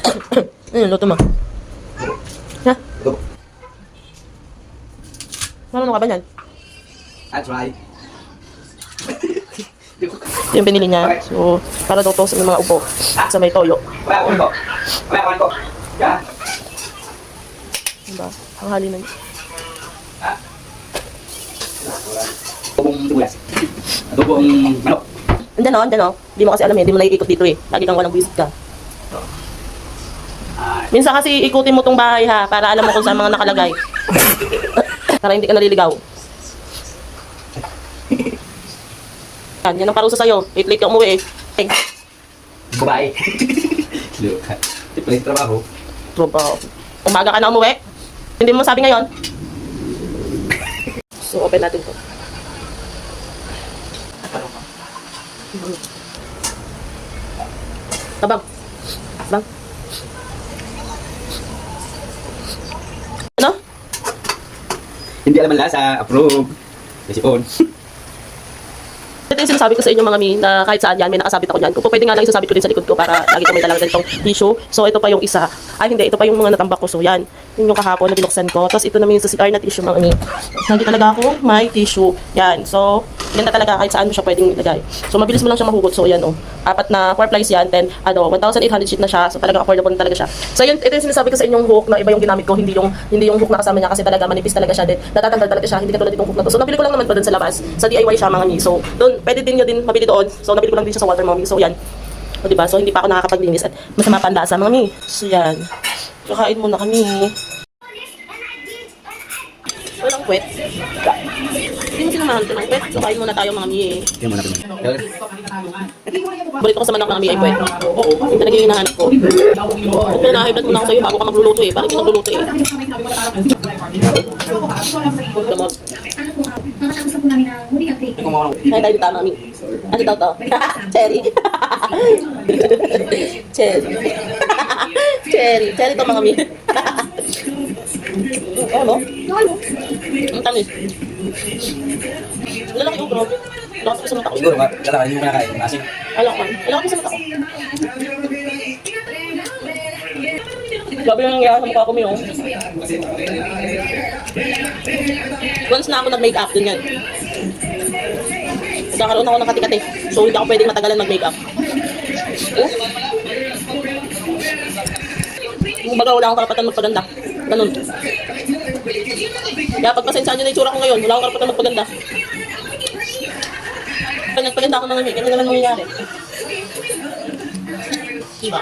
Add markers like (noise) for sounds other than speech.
(coughs) Ano, luto mo? Ha? Marunong ka ba yan? That's right. Ito yung pinili niya. So, para daw to sa mga upo. Sa may toyo. Wala ko. Wala ko. Yan. Diba? Ang hali na niya. Adobong sibuyas. Adobong manok. Andyan o, andyan o. Di mo kasi alam eh. Di mo naiikot dito eh. Lagi kang walang buwisit ka. Minsan kasi ikutin mo tong bahay ha. Para alam mo kung saan mga nakalagay. (laughs) para hindi ka naliligaw. Yan, yan ang parusa sa'yo. Late late ka umuwi eh. Eh, Babae. Luka. Yung trabaho. Trabaho. Umaga ka na umuwi. Hindi mo sabi ngayon. (laughs) So, open natin to. Tabang. Bang. Hindi alam ang lasa. Approve. Kasi on. Ito yung sinasabi ko sa inyo mga mi na kahit saan yan, may nakasabit ako yan. Kung pwede nga lang isasabit ko din sa likod ko para lagi ko may dalang ganitong tissue. So ito pa yung isa. Ay hindi, ito pa yung mga natambak ko. So yan, yun yung kahapon na binuksan ko. Tapos ito naman yung sa CR na tissue mga mi. Lagi talaga ako may tissue. Yan. So, yan na talaga kahit saan mo siya pwedeng ilagay. So mabilis mo lang siya mahugot. So yan oh. Apat na 4 plies yan. Then ano, 1,800 sheet na siya. So talagang affordable na talaga siya. So yun, ito yung sinasabi ko sa inyong hook na iba yung ginamit ko. Hindi yung, hindi yung hook na kasama niya kasi talaga manipis talaga siya. Then natatanggal talaga siya. Hindi katulad itong hook na to. So nabili ko lang naman to dun sa labas. Sa DIY siya mga mi. So doon, pwede din nyo din mabili doon. So nabili ko lang din siya sa Walter Mommy. So yan. O diba? So hindi pa ako nakakapaglinis at masama pa ang lasa mga mi. So yan. Kakain muna kami. Walang kwet. Hindi mo sinamahan ito ng kwet. So kain muna tayo mga mi. Yan muna pinag. Balik ko sa manok mga mi ay kwet. Ito naging hinahanap ko. Ito na-hybrid muna ako sa'yo bago ka magluluto eh. Bakit ka nagluluto eh? Gamot. Nakatapos po namin ang huling update. Kaya tayo dito mami. Ano daw to? Cherry. (laughs) Cherry. (laughs) Cherry. Cherry to mga mi. (laughs) Ano? Ang tamis. Lalaki yung bro. Lakas ko sa mata ko. Siguro, kailangan hindi mo kinakain. Asin. Alak man. Alak ko sa mata ko. Grabe yung nangyari sa mukha ko, Mio. Once na ako nag-makeup, dun yan. Nagkakaroon ako ng kati-kati. So, hindi ako pwedeng matagalan mag-makeup. Oh. Kung baga wala akong karapatan magpaganda. Ganun. Kaya pagpasensyahan nyo na yung tsura ko ngayon, wala akong karapatan magpaganda. Pag nagpaganda ako ng may, ganyan naman mangyayari. Diba?